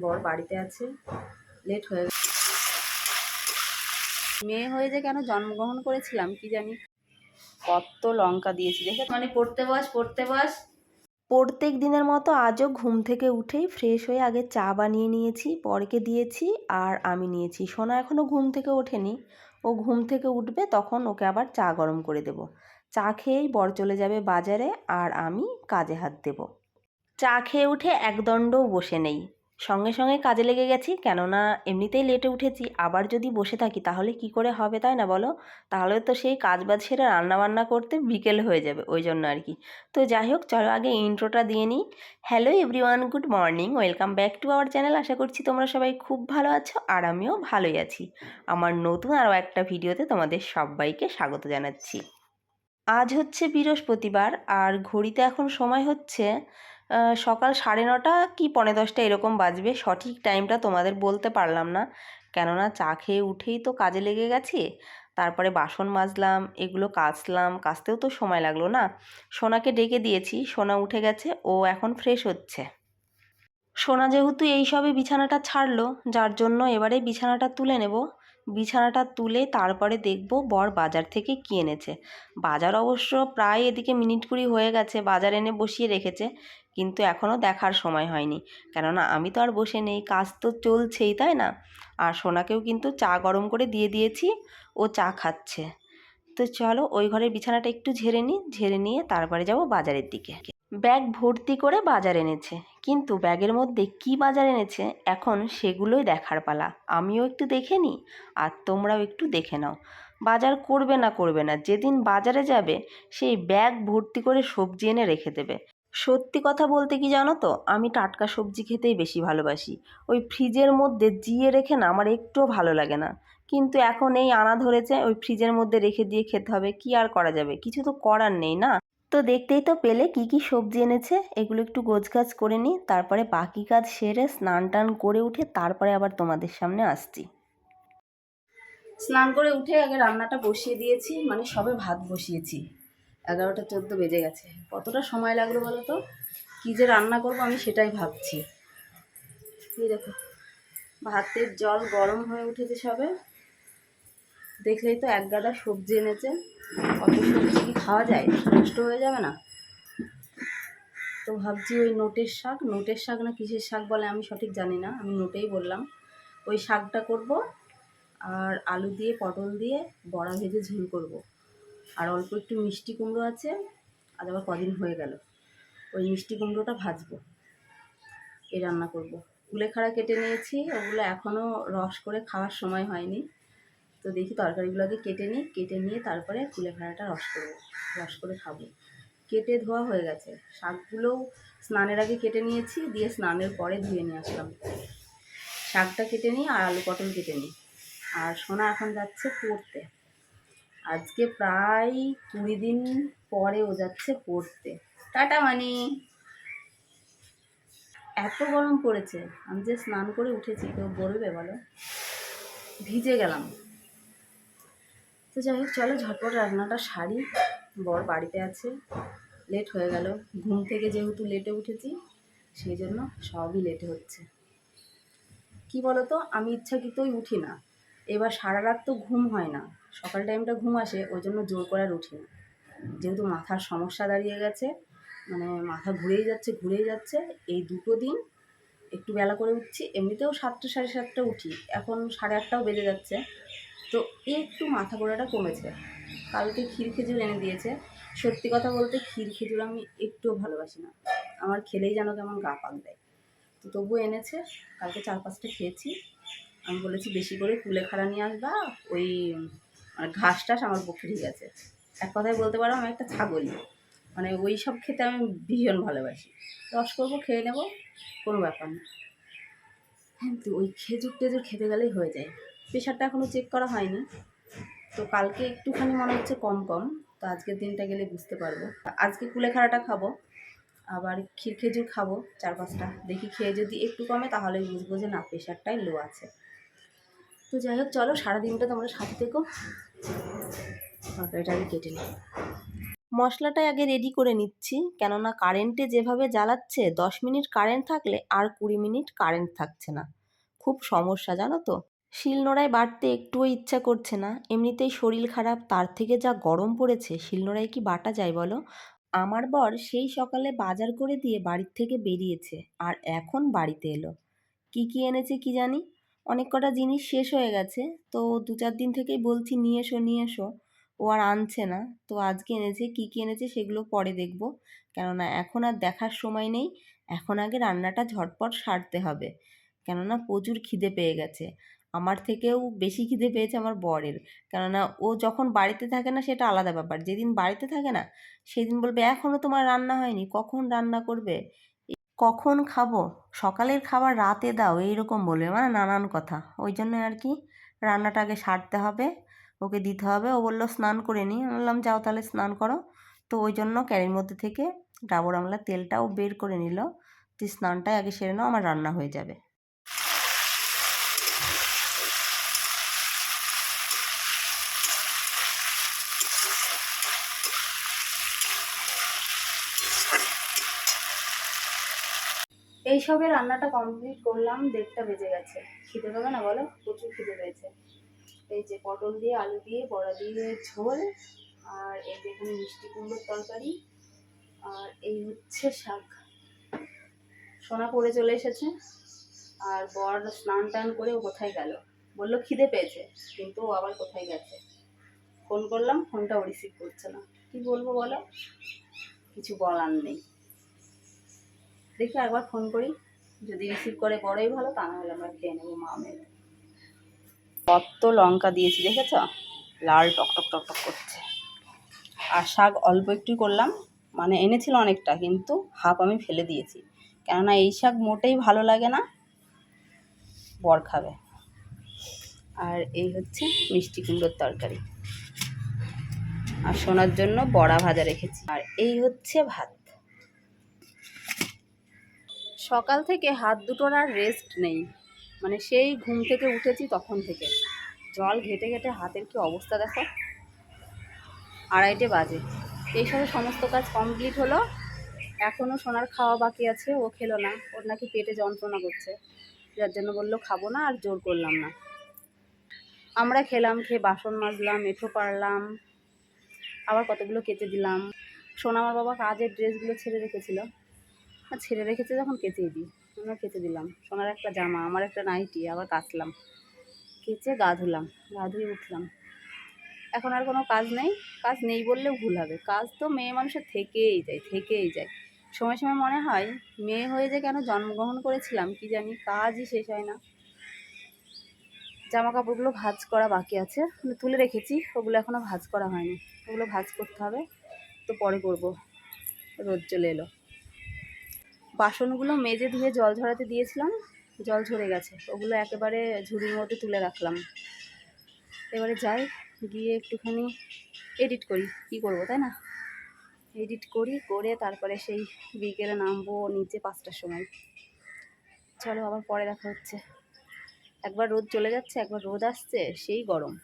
বর বাড়িতে আছে। লেট হয়ে গেছে। মেয়ে হয়ে যে কেন জন্মগ্রহণ করেছিলাম কি জানি। কত লঙ্কা দিয়েছি, দেখে মানে পড়তে বস পড়তে বস। প্রত্যেক দিনের মতো আজও ঘুম থেকে উঠেই ফ্রেশ হয়ে আগে চা বানিয়ে নিয়েছি পরকে দিয়েছি আর আমি নিয়েছি। সোনা এখনও ঘুম থেকে ওঠেনি। ও ঘুম থেকে উঠবে তখন ওকে আবার চা গরম করে দেব। চা খেয়েই বর চলে যাবে বাজারে আর আমি কাজে হাত দেব। চা খেয়ে উঠে একদণ্ডও বসে নেই। সঙ্গে সঙ্গে কাজে লেগে গেছি। কেননা এমনিতেই লেটে উঠেছি, আবার যদি বসে থাকি তাহলে কি করে হবে তাই না বলো? তাহলে তো সেই কাজ বাজ সেরে রান্নাবান্না করতে বিকেল হয়ে যাবে, ওই জন্য আর কি। তো যাই হোক, চলো আগে ইন্ট্রোটা দিয়ে নিই। Hello everyone good morning welcome back to our channel আশা করছি তোমরা সবাই খুব ভালো আছো আর আমিও ভালোই আছি। আমার নতুন আরও একটা ভিডিওতে তোমাদের সবাইকে স্বাগত জানাচ্ছি। আজ হচ্ছে বৃহস্পতিবার, আর ঘড়িতে এখন সময় হচ্ছে সকাল সাড়ে নটা কি পৌনে দশটা এরকম বাজবে? সঠিক টাইমটা তোমাদের বলতে পারলাম না। কেননা চা খেয়ে উঠেই তো কাজে লেগে গেছি। তারপরে বাসন মাজলাম, এগুলো কাচলাম। কাচতেও তো সময় লাগল না। সোনাকে ডেকে দিয়েছি। সোনা উঠে গেছে। ও এখন ফ্রেশ হচ্ছে। সোনা যেহেতু এইসবে বিছানাটা ছাড়লো, যার জন্য এবারে বিছানাটা তুলে নেব। বিছানাটা তুলে তারপরে দেখব বর বাজার থেকে কি এনেছে। বাজার অবশ্য প্রায় এদিকে মিনিট কুড়ি হয়ে গেছে। বাজার এনে বসিয়ে রেখেছে। কিন্তু এখনও দেখার সময় হয়নি। কেননা আমি তো আর বসে নেই, কাজ তো চলছেই, তাই না? আর সোনাকেও কিন্তু চা গরম করে দিয়ে দিয়েছি, ও চা খাচ্ছে। তো চলো ওই ঘরের বিছানাটা একটু ঝেড়ে নিই, ঝেড়ে নিয়ে তারপরে যাব বাজারের দিকে। ব্যাগ ভর্তি করে বাজার এনেছে, কিন্তু ব্যাগের মধ্যে কি বাজার এনেছে, এখন সেগুলোই দেখার পালা। আমিও একটু দেখে নিই, আর তোমরাও একটু দেখে নাও। বাজার করবে না করবে না, যেদিন বাজারে যাবে, সেই ব্যাগ ভর্তি করে সবজি এনে রেখে দেবে। সত্যি কথা বলতে কি জানো তো? আমি টাটকা সবজি খেতেই বেশি ভালোবাসি। ওই ফ্রিজের মধ্যে জিয়ে রেখে না আমার একটুও ভালো লাগে না। কিন্তু এখন এই আনা ধরেছে, ওই ফ্রিজের মধ্যে রেখে দিয়ে খেতে হবে। কি আর করা যাবে? কিছু তো করার নেই না? তো দেখতেই তো পেলে কি কি সবজি এনেছে। এগুলো একটু গোছগাছ করে নিই, তারপরে বাকি কাজ সেরে স্নান টান করে উঠে তারপরে আবার তোমাদের সামনে আসছি। স্নান করে উঠে আগে রান্নাটা বসিয়ে দিয়েছি মানে সবে ভাত বসিয়েছি। এগারোটা চোদ্দ বেজে গেছে। কতটা সময় লাগল বলো তো? কী যে রান্না করব আমি সেটাই ভাবছি। এই দেখো, ভাতের জল গরম হয়ে উঠেছে সবে। দেখলেই তো এক গাদা সবজি এনেছে। কত সবজি কি খাওয়া যায়? নষ্ট হয়ে যাবে না? তো ভাবছি ওই নোটের শাক। নোটের শাক না কিসের শাক বলে আমি সঠিক জানি না। আমি নোটেই বললাম। ওই শাকটা করব আর আলু দিয়ে, পটল দিয়ে, বড়া ভেজে ঝোল করব। আর অল্প একটু মিষ্টি কুমড়ো আছে। আজ আবার কদিন হয়ে গেল। ওই মিষ্টি কুমড়োটা ভাজবো। এই রান্না করব। কুলেখাড়া কেটে নিয়েছি। ওগুলো এখনও রস করে খাওয়ার সময় হয়নি। তো দেখি তরকারিগুলোকে কেটে নিই। কেটে নিয়ে তারপরে কুলেখাড়াটা রস করব। রস করে খাব। কেটে ধোয়া হয়ে গেছে। শাকগুলোও স্নানের আগে কেটে নিয়েছি। দিয়ে স্নানের পরে ধুয়ে নিয়ে আসলাম। শাকটা কেটে নিই আর আলু পটল কেটে নিই। আর সোনা এখন যাচ্ছে পড়তে। আজকে প্রায় কুড়ি দিন পরে ও যাচ্ছে পড়তে। টাটা, মানি। এত গরম পড়েছে, আমি যে স্নান করে উঠেছি, কেউ বলবে বলো? ভিজে গেলাম। তো যাই হোক, চলো ঝটপট রান্নাটা সারি। বর বাড়িতে আছে লেট হয়ে গেল। ঘুম থেকে যেহেতু লেটে উঠেছি, সেই জন্য সবই লেটে হচ্ছে। কি বলতো, আমি ইচ্ছাকৃতই উঠি না। এবার সারা রাত তো ঘুম হয় না। সকাল টাইমটা ঘুম আসে, ওই জন্য জোর করার উঠি না। যেহেতু মাথার সমস্যা দাঁড়িয়ে গেছে মানে মাথা ঘুরেই যাচ্ছে ঘুরেই যাচ্ছে, এই দুটো দিন একটু বেলা করে উঠছি, এমনিতেও সাতটা সাড়ে সাতটা উঠি, এখন সাড়ে আটটাও বেজে যাচ্ছে। তো একটু মাথা ঘোরাটা কমেছে। কালকে ক্ষীর খেজুর এনে দিয়েছে। সত্যি কথা বলতে ক্ষীর খেজুর আমি একটুও ভালোবাসি না। আমার খেলেই যেন কেমন গা পাক দেয়। তো তবুও এনেছে, কালকে চার পাঁচটা খেয়েছি। আমি বলেছি বেশি করে কুলেখাড়া নিয়ে আসবা, ওই মানে ঘাস টাস আমার ঠিক আছে। এক কথায় বলতে পারো, আমি একটা ছাগল। মানে ওই সব খেতে আমি ভীষণ ভালোবাসি। রস করব, খেয়ে নেব, কোনো ব্যাপার না। কিন্তু ওই খেজুর টেজুর খেতে গেলেই হয়ে যায়। প্রেশারটা এখনও চেক করা হয়নি। তো কালকে একটুখানি মনে হচ্ছে কম কম, তো আজকের দিনটা গেলে বুঝতে পারব। আজকে কুলেখাড়াটা খাব, আবার ক্ষীর খেজুর খাব, চার পাঁচটা। দেখি খেয়ে যদি একটু কমে, তাহলে বুঝব যে না, প্রেশারটাই লো আছে। তো যাই হোক, চলো, সারাদিনটা তোমরা সাথে থেকো। তরকারিটা আগে কেটে নিই। মশলাটাই আগে রেডি করে নিচ্ছি, কেননা কারেন্টে যেভাবে জ্বালাচ্ছে, দশ মিনিট কারেন্ট থাকলে আর কুড়ি মিনিট কারেন্ট থাকছে না। খুব সমস্যা, জানো তো? শিলনোড়ায় বাটতে একটুও ইচ্ছা করছে না। এমনিতেই শরীর খারাপ, তার থেকে যা গরম পড়েছে, শিলনোড়ায় কি বাটা যায় বলো? আমার বর সেই সকালে বাজার করে দিয়ে বাড়ির থেকে বেরিয়েছে, আর এখন বাড়িতে এলো। কি কি এনেছে কি জানি? অনেক কটা জিনিস শেষ হয়ে গেছে। তো দু চার দিন থেকেই বলছি, নিয়ে এসো নিয়ে এসো। ও আর আনছে না। তো আজকে এনেছে, কি কী এনেছে সেগুলো পরে দেখব। কেননা এখন আর দেখার সময় নেই। এখন আগে রান্নাটা ঝটপট সারতে হবে। কেননা প্রচুর খিদে পেয়ে গেছে। আমার থেকেও বেশি খিদে পেয়েছে আমার বরের। কেননা ও যখন বাড়িতে থাকে না, সেটা আলাদা ব্যাপার। যেদিন বাড়িতে থাকে না, সেদিন বলবে এখনও তোমার রান্না হয়নি। কখন রান্না করবে? কখন খাব? সকালের খাবার রাতে দাও, এইরকম বলবে মানে নানান কথা। ওই জন্য আর কি রান্নাটা আগে সারতে হবে, ওকে দিতে হবে। ও বলল, স্নান করে নি। বললাম, যাও তাহলে স্নান করো। তো ওই জন্য ক্যারির মধ্যে থেকে ডাবর আমলা তেলটাও বের করে নিল তুই স্নানটাই আগে সেরে নাও, আমার রান্না হয়ে যাবে। এইসবে রান্নাটা কমপ্লিট করলাম, দেড়টা বেজে গেছে। খিদে পাবে না বলো? প্রচুর খিদে পেয়েছে। এই যে পটল দিয়ে, আলু দিয়ে, বড়া দিয়ে, ঝোল, আর এই যে এখানে মিষ্টি কুমড়োর তরকারি, আর এই হচ্ছে শাক। সোনা পড়ে চলে এসেছে, আর বর স্নান টান করে ও কোথায় গেল? বলল খিদে পেয়েছে, কিন্তু ও আবার কোথায় গেছে? ফোন করলাম, ফোনটা ও রিসিভ করছে না। কি বলব বলো? কিছু বলার নেই। দেখি একবার ফোন করি। যদি রিসিভ করে বড়ই ভালো, তা না হলে আমরা খেয়ে নেব মা মেয়ে। কত লঙ্কা দিয়েছি দেখেছ? লাল টকটক টকটক করছে। আর শাক অল্প একটু করলাম মানে এনেছিল অনেকটা, কিন্তু হাফ আমি ফেলে দিয়েছি। কেননা এই শাক মোটেই ভালো লাগে না, বর খাবে। আর এই হচ্ছে মিষ্টি কুমড়োর তরকারি। আর সোনার জন্য বড়া ভাজা রেখেছি। আর এই হচ্ছে ভাত। সকাল থেকে হাত দুটোর আর রেস্ট নেই। মানে সেই ঘুম থেকে উঠেছি তখন থেকে। জল ঘেটে ঘেটে হাতের কি অবস্থা দেখো? আড়াইটে বাজে। এই এইসবে সমস্ত কাজ কমপ্লিট হলো। এখনও সোনার খাওয়া বাকি আছে, ও খেলো না। ওর নাকি পেটে যন্ত্রণা করছে। যার জন্য বলল, খাব না আর জোর করলাম না। আমরা খেলাম, খেয়ে বাসন মাজলাম মেঠো পারলাম, আবার কতগুলো কেচে দিলাম। সোনা আমার বাবা কাজের ড্রেসগুলো ছেড়ে রেখেছিল। আর ছেড়ে রেখেছে যখন কেচেই দিই। আমরা কেচে দিলাম। সোনার একটা জামা, আমার একটা নাইটি, আবার কাচলাম। কেচে গা ধুলাম গা ধুয়ে উঠলাম। এখন আর কোনো কাজ নেই। কাজ নেই বললেও ভুল হবে। কাজ তো মেয়ে মানুষের থেকেই যায় থেকেই যায়। সময় সময় মনে হয় মেয়ে হয়ে যে কেন জন্মগ্রহণ করেছিলাম, কি জানি কাজই শেষ হয় না। জামা কাপড়গুলো ভাঁজ করা বাকি আছে। তুলে রেখেছি, ওগুলো এখনও ভাঁজ করা হয়নি। ওগুলো ভাঁজ করতে হবে। তো পরে করব। রোদ চলে এলো। বাসনগুলো মেজে ধুয়ে জল ঝরাতে দিয়েছিলাম, জল ঝরে গেছে। ওগুলো একেবারে ঝুড়ির মধ্যে তুলে রাখলাম। এবারে যাই, গিয়ে একটুখানি এডিট করি। কি করব, তাই না? এডিট করি, করে তারপরে সেই বিকেলে নামবো নিচে পাঁচটার সময়। চলো, আবার পরে দেখা হচ্ছে। একবার রোদ চলে যাচ্ছে, একবার রোদ আসছে, সেই গরম।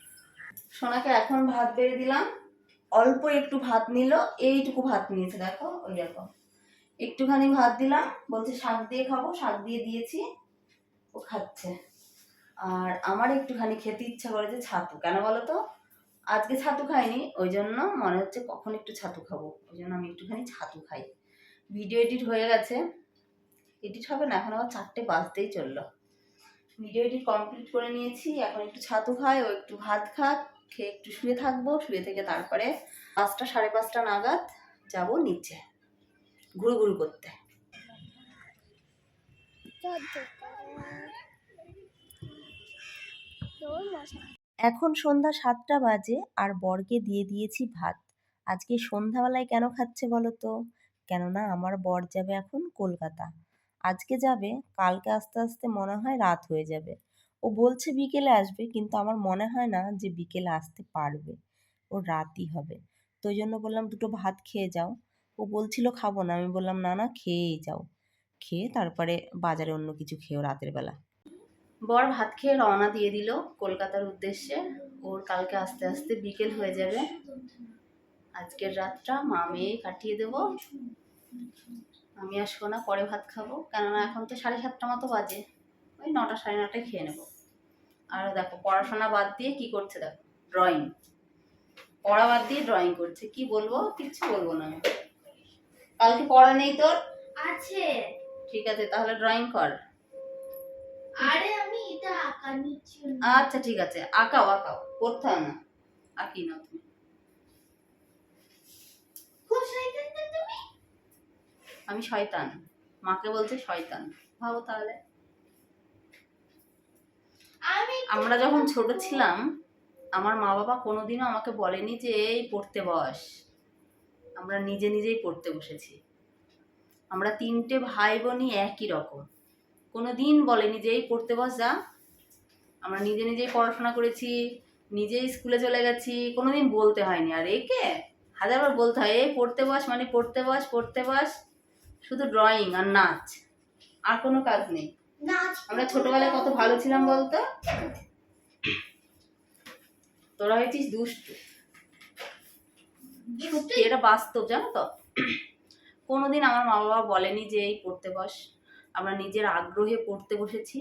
সোনাকে এখন ভাত বেড়ে দিলাম। অল্প একটু ভাত নিল, এইটুকু ভাত নিয়েছে, দেখো, ওই দেখো। একটুখানি ভাত দিলাম, বলছে শাক দিয়ে খাব, শাক দিয়ে দিয়েছি, ও খাচ্ছে। আর আমার একটুখানি খেতে ইচ্ছা করেছে ছাতু, কেন বলো তো? আজকে ছাতু খাইনি, ওই জন্য মনে হচ্ছে কখন একটু ছাতু খাব, ওই জন্য আমি একটুখানি ছাতু খাই। ভিডিও এডিট হয়ে গেছে এডিট হবে না, এখন আবার চারটে বাজতেই চলল। ভিডিও এডিট কমপ্লিট করে নিয়েছি, এখন একটু ছাতু খাই, ও একটু ভাত খাক, খেয়ে একটু শুয়ে থাকব, শুয়ে থেকে তারপরে পাঁচটা সাড়ে পাঁচটা নাগাদ যাব নিচে। ঘুরু ঘুরু করতে। এখন সন্ধ্যা সাতটা বাজে আর বরকে দিয়ে দিয়েছি ভাত। আজকে সন্ধ্যাবেলায় কেন খাচ্ছে বলো তো? কেননা আমার বর যাবে এখন কলকাতা। আজকে যাবে, কালকে আস্তে আস্তে মনে হয় রাত হয়ে যাবে। ও বলছে বিকেলে আসবে, কিন্তু আমার মনে হয় না যে বিকেলে আসতে পারবে। ও রাতই হবে। তো জন্য বললাম দুটো ভাত খেয়ে যাও। ও বলছিল, খাব না। আমি বললাম, না না, খেয়েই যাও। খেয়ে তারপরে বাজারে অন্য কিছু খেয়েও রাতের বেলা। বর ভাত খেয়ে রওনা দিয়ে দিল কলকাতার উদ্দেশ্যে। ওর কালকে আস্তে আস্তে বিকেল হয়ে যাবে। আজকের রাতটা মা মেয়ে কাটিয়ে দেব। আমি আসব না, পরে ভাত খাব। কেননা এখন তো সাড়ে সাতটা মতো বাজে। ওই নটা, সাড়ে নটায় খেয়ে নেব। আর দেখো, পড়াশোনা বাদ দিয়ে কি করছে দেখো? ড্রয়িং পড়া বাদ দিয়ে ড্রয়িং করছে। কি বলব? কিচ্ছু বলব না আমি। কালকে পড়া নেই তোর? আছে। ঠিক আছে তাহলে ড্রয়িং কর। আরে আমি এটা আঁকা নিচ্ছি আচ্ছা ঠিক আছে। আঁকাও আঁকাও। করতে হয় না। আঁকি না তুমি। খুব শয়তান তুমি? আমি শয়তান। মাকে বলছে শয়তান। ভাবো তাহলে। আমি আমরা যখন ছোট ছিলাম আমার মা বাবা কোনোদিনও আমাকে বলেনি যে এই পড়তে বস। আমরা নিজে নিজেই পড়তে বসেছি। আমরা তিনটে ভাই বোনই একই রকম। কোনো দিন বলেনি যে এই পড়তে বস যা। আমরা নিজে নিজেই পড়াশোনা করেছি নিজেই স্কুলে চলে গেছি কোনো দিন বলতে হয়নি। আর একে হাজারবার বলতে হয় এই পড়তে বস মানে পড়তে বস পড়তে বস। শুধু ড্রয়িং আর নাচ আর কোনো কাজ নেই। নাচ আমরা ছোটবেলায় কত ভালো ছিলাম বলতো? তোরা হয়েছিস দুষ্টু। সত্যি, এটা বাস্তব, জানো তো? কোনোদিন আমার মা বাবা বলেনি যে এই পড়তে বস। আমরা নিজের আগ্রহে পড়তে বসেছি।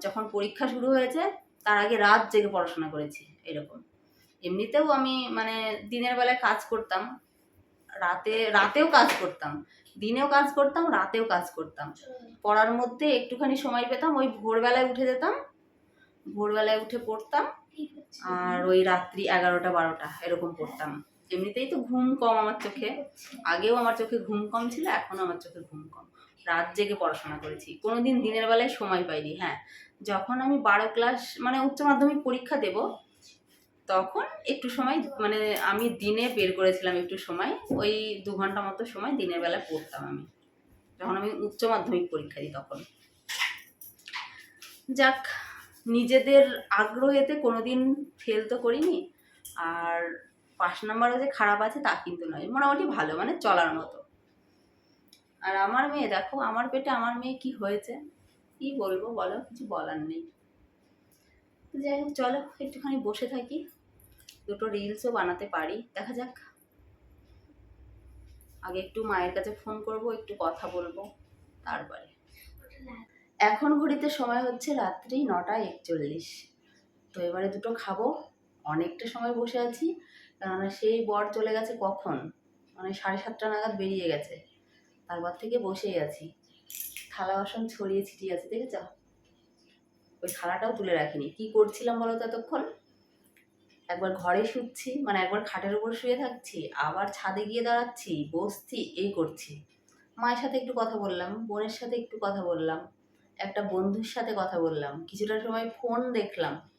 যখন পরীক্ষা শুরু হয়েছে, তার আগে রাত জেগে পড়াশোনা করেছি, এরকম। এমনিতেও আমি মানে দিনের বেলায় কাজ করতাম। রাতে, রাতেও কাজ করতাম। দিনেও কাজ করতাম, রাতেও কাজ করতাম। পড়ার মধ্যে একটুখানি সময় পেতাম, ওই ভোরবেলায় উঠে যেতাম। ভোরবেলায় উঠে পড়তাম। আর ওই রাত্রি এগারোটা, বারোটা এরকম পড়তাম। এমনিতেই তো ঘুম কম আমার চোখে। আগেও আমার চোখে ঘুম কম ছিল, এখনও আমার চোখে ঘুম কম। রাত জেগে পড়াশোনা করেছি। কোনো দিন দিনের বেলায় সময় পাইনি হ্যাঁ। যখন আমি বারো ক্লাস মানে উচ্চ মাধ্যমিক পরীক্ষা দেব, তখন একটু সময় মানে আমি দিনে বের করেছিলাম একটু সময়, ওই দু ঘণ্টা মতো সময় দিনের বেলায় পড়তাম আমি। যখন আমি উচ্চ মাধ্যমিক পরীক্ষা দিই তখন। যাক নিজেদের আগ্রহেতে কোনোদিন ফেল তো করিনি। আর পাঁচ নাম্বারও যে খারাপ আছে তা কিন্তু নয়, মোটামুটি ভালো মানে চলার মতো। আর আমার মেয়ে, দেখো, আমার পেটে আমার মেয়ে কি হয়েছে? কি বলব বলো, কিছু বলার নেই। যাই হোক, চলো, একটুখানি বসে থাকি। দুটো রিলসও বানাতে পারি। দেখা যাক। আগে একটু মায়ের কাছে ফোন করব, একটু কথা বলব, তারপরে। এখন ঘড়িতে সময় হচ্ছে রাত্রি নটা একচল্লিশ। তো এবারে দুটো খাব, অনেকটা সময় বসে আছি, কেননা সেই বর চলে গেছে কখন? মানে সাড়ে সাতটা নাগাদ বেরিয়ে গেছে, তারপর থেকে বসেই আছি। থালা বাসন ছড়িয়ে ছিটিয়ে আছে, দেখেছ? ওই থালাটাও তুলে রাখিনি। কি করছিলাম বলো তো এতক্ষণ? একবার ঘরে শুচ্ছি মানে একবার খাটের উপর শুয়ে থাকছি, আবার ছাদে গিয়ে দাঁড়াচ্ছি, বসছি, এই করছি। মায়ের সাথে একটু কথা বললাম, বোনের সাথে একটু কথা বললাম। একটা বন্ধুর সাথে কথা বললাম। কিছুটা সময় ফোন দেখলাম।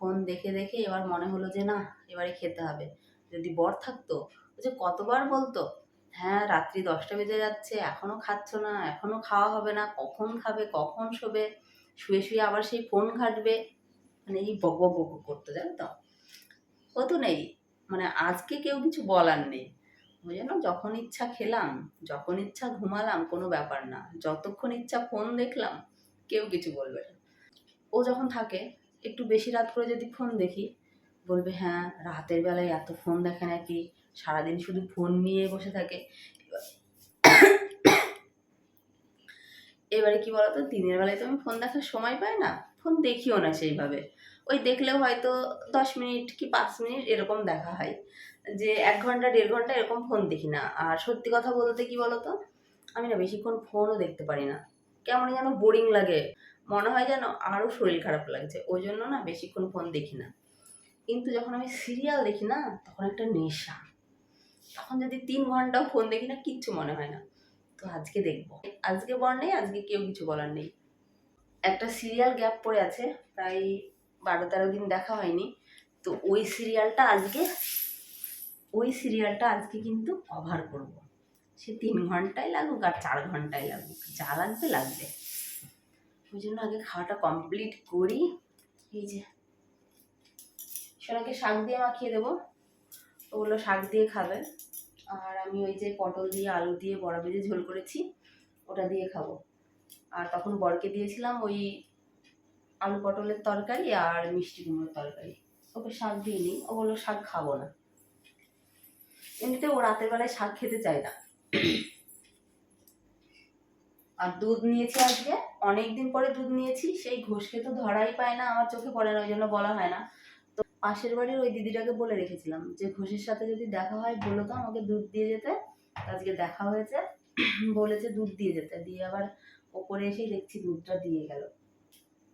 ফোন দেখে দেখে এবার মনে হলো যে, না, এবারে খেতে হবে। যদি বর থাকতো যে কতবার বলতো? হ্যাঁ রাত্রি দশটা বেজে যাচ্ছে, এখনও খাচ্ছ না, এখনও খাওয়া হবে না, কখন খাবে, কখন শোবে? শুয়ে শুয়ে আবার সেই ফোন ঘাটবে। মানে এই বক বক করতো, জানো তো? ও তো নেই। মানে আজকে কেউ কিছু বলার নেই। ওই জন্য যখন ইচ্ছা খেলাম, যখন ইচ্ছা ঘুমালাম, কোনো ব্যাপার না। যতক্ষণ ইচ্ছা ফোন দেখলাম, কেউ কিছু বলবে না। ও যখন থাকে, একটু বেশি রাত করে যদি ফোন দেখি, বলবে হ্যাঁ রাতের বেলায় এত ফোন দেখে নাকি। সারাদিন শুধু ফোন নিয়ে বসে থাকে। এবারে কি বলতো, দিনের বেলায় তো আমি ফোন দেখার সময় পাই না। ফোন দেখিও না সেইভাবে। ওই দেখলেও হয়তো দশ মিনিট কি পাঁচ মিনিট এরকম দেখা হয়। যে এক ঘণ্টা, দেড় ঘণ্টা এরকম ফোন দেখি না। আর সত্যি কথা বলতে কি বলতো? আমি না বেশিক্ষণ ফোনও দেখতে পারি না। কেমন যেন বোরিং লাগে। মনে হয় যেন আরও শরীর খারাপ লাগছে। ওই জন্য না বেশিক্ষণ ফোন দেখি না। কিন্তু যখন আমি সিরিয়াল দেখি না, তখন একটা নেশা। তখন যদি তিন ঘন্টাও ফোন দেখি না, কিচ্ছু মনে হয় না। তো আজকে দেখব। আজকে বর নেই, আজকে কেউ কিছু বলার নেই। একটা সিরিয়াল গ্যাপ পড়ে আছে। প্রায় বারো তেরো দিন দেখা হয়নি। তো ওই সিরিয়ালটা আজকে ওই সিরিয়ালটা আজকে কিন্তু কভার করব। সে তিন ঘন্টায় লাগুক আর চার ঘন্টায় লাগুক যা লাগবে লাগবে। ওই জন্য আগে খাওয়াটা কমপ্লিট করি। এই যে সোনাকে শাক দিয়ে মাখিয়ে দেবো। ওগুলো শাক দিয়ে খাবে। আর আমি ওই যে পটল দিয়ে আলু দিয়ে বড়া ভেজে ঝোল করেছি ওটা দিয়ে খাব। আর তখন বরকে দিয়েছিলাম ওই আলু পটলের তরকারি আর মিষ্টি কুমড়োর তরকারি। ওকে শাক দিইনি ও বলল শাক খাব না। এমনিতে ও রাতের বেলায় শাক খেতে চায় না। আর দুধ নিয়েছি আজকে অনেক দিন পরে দুধ নিয়েছি, সেই ঘোষকে তো ধরাই পায় না, আমার চোখে পড়ে না, ওই জন্য বলা হয় না। তো পাশের বাড়ির ওই দিদিটাকে বলে রেখেছিলাম যে, ঘোষের সাথে যদি দেখা হয়, বলো তো আমাকে দুধ দিয়ে যেতে। আজকে দেখা হয়েছে, বলেছে দুধ দিয়ে যেতে। দিয়ে আবার ওপরে এসেই দেখছি দুধটা দিয়ে গেল।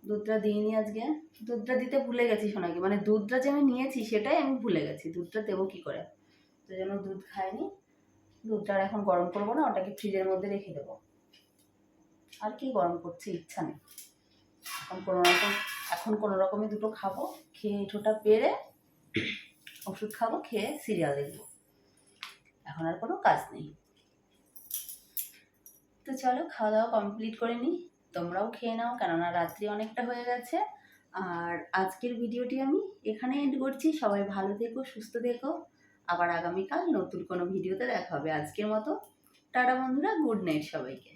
দুধটা দিইনি আজকে। দুধটা দিতে ভুলে গেছি সোনাকে মানে দুধটা যে আমি নিয়েছি, সেটাই আমি ভুলে গেছি। দুধটা দেবো কি করে? তো যেন দুধ খাইনি দুধটা আর এখন গরম করব না, ওটাকে ফ্রিজের মধ্যে রেখে দেবো। আর কি গরম করছে, ইচ্ছা নেই। এখন কোনো রকম, এখন কোনো রকমে দুটো খাব, খেয়ে এঁঠোটা পেরে ওষুধ খাব, খেয়ে সিরিয়াল দেখব। এখন আর কোনো কাজ নেই। তো চলো, খাওয়া দাওয়া কমপ্লিট করে নিই। তোমরাও খেয়ে নাও, কেননা রাত্রি অনেকটা হয়ে গেছে। আর আজকের ভিডিওটি আমি এখানে এন্ড করছি। সবাই ভালো থেকো, সুস্থ থেকো। আবার আগামীকাল নতুন কোনো ভিডিওতে দেখা হবে। আজকের মতো। টাটা বন্ধুরা গুড নাইট সবাইকে।